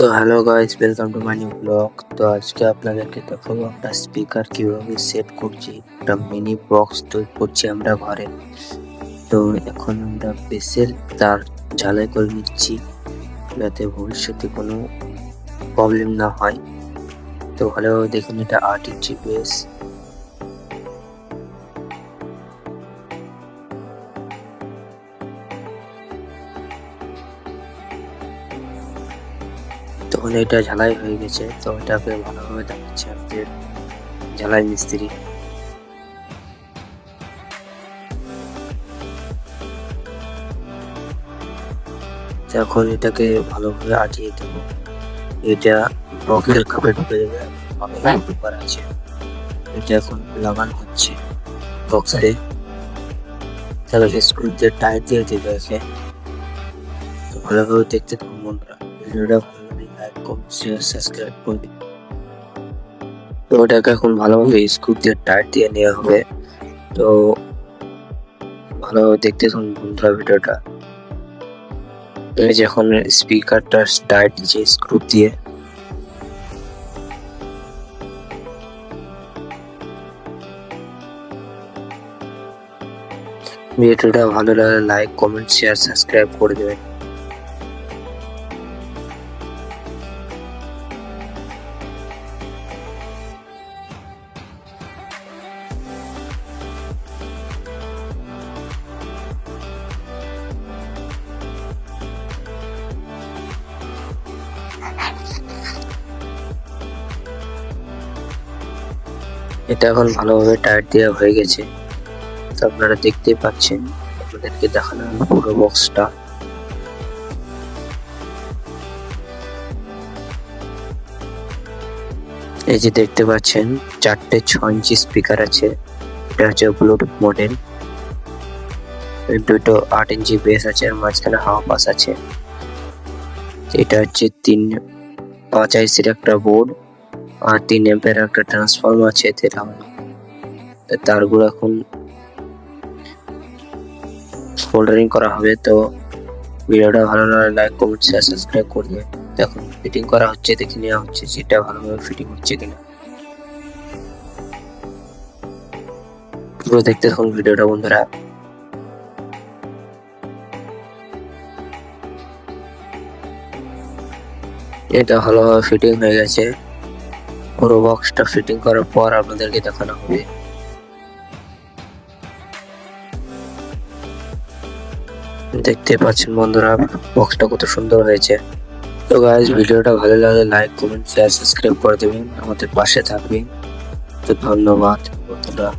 তো hello guys welcome to my new blog তো আজকে আপনাদেরকে দেখাবো একটা স্পিকার কীভাবে সেট করছি। একটা মিনি বক্স তৈরি করছি আমরা ঘরে। তো এখন আমরা বেসেল তার ঝালাই করে নিচ্ছি, যাতে ভবিষ্যতে কোনো প্রবলেম না হয়। তো ভালোভাবে দেখুন এটা ইঞ্চি বেস তখন এটা ঝালাই হয়ে গেছে, তো এটাকে ভালোভাবে দেখাচ্ছে আমাদের ঝালাই মিস্ত্রি। এখন এটাকে ভালোভাবে আটিয়ে দেব। এটা বক্সের কাপে ঢুকে যাবে পেপার আছে। এটা এখন লাগানো হচ্ছে বক্সে। তাহলে স্ক্রু দিয়ে টাইট দিয়ে দেবে একে। ভালোভাবে দেখতে থাকুন বন্ধুরা, ভিডিওটা লাইক কমেন্ট শেয়ার সাবস্ক্রাইব করে দিন তো ওটাকে এখন ভালোভাবে স্ক্রু দিয়ে টাইট দিয়ে নেওয়া হবে। তো ভালোভাবে দেখতে থাকুন বন্ধুরা ভিডিওটা। এই যে এখন স্পিকারটা টাইট দিচ্ছে স্ক্রু দিয়ে। ভিডিওটা ভালো লাগলে লাইক, কমেন্ট, শেয়ার, সাবস্ক্রাইব করে দেবেন। এটা এখন ভালোভাবে টায়ার দেওয়া হয়ে গেছে। তো আপনারা দেখতেই পাচ্ছেন, আপনাদেরকে দেখানো পুরো বক্সটা এই যে দেখতে পাচ্ছেন, চারটে ছ ইঞ্চি স্পিকার আছে। এটা হচ্ছে ব্লুটুথ মডেল দুটো আট ইঞ্চি বেস আছে, আর মাঝখানে হাওয়া পাস আছে। এটা হচ্ছে তিন, পাঁচ আইসির একটা বোর্ড আর তিন এম্পের একটা ট্রান্সফর্ম আছে লাগানো তারগুলো এখন সোল্ডারিং করা হবে, তো ভিডিওটা ভালো লাগলে লাইক কমেন্ট শেয়ার সাবস্ক্রাইব করে দেবেন দেখুন ফিটিং করা হচ্ছে, দেখে নেওয়া হচ্ছে সেটা ভালোভাবে ফিটিং হচ্ছে কিনা। পুরো দেখতে থাকুন ভিডিওটা, বন্ধুরা। এটা ভালোভাবে ফিটিং হয়ে গেছে। পুরো বক্সটা ফিটিং করার পর আপনাদেরকে দেখানো হবে। দেখতে পাচ্ছেন বন্ধুরা বক্সটা কত সুন্দর হয়েছে। তো গাইজ ভিডিওটা ভালো লাগলে লাইক কমেন্ট শেয়ার সাবস্ক্রাইব করে দেবেন। আমাদের পাশে থাকবেন। তো ধন্যবাদ বন্ধুরা।